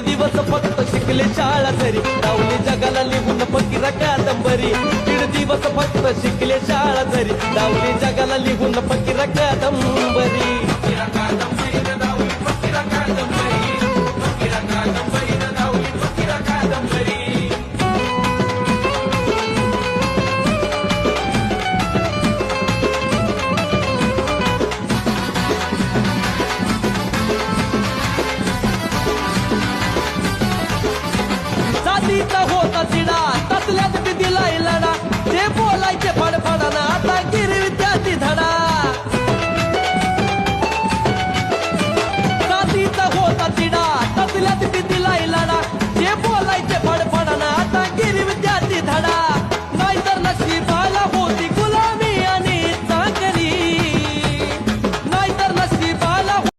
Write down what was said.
दिवस फक्त शिकले शाळा तरी. लावली जगाला लिहून फकीरा कादंबरी. दीड दिवस फक्त शिकले शाळा तरी. लावली जगाला लिहून फकीरा कादंबरी. कादंबरी. होता चिडा तसल्याच भीती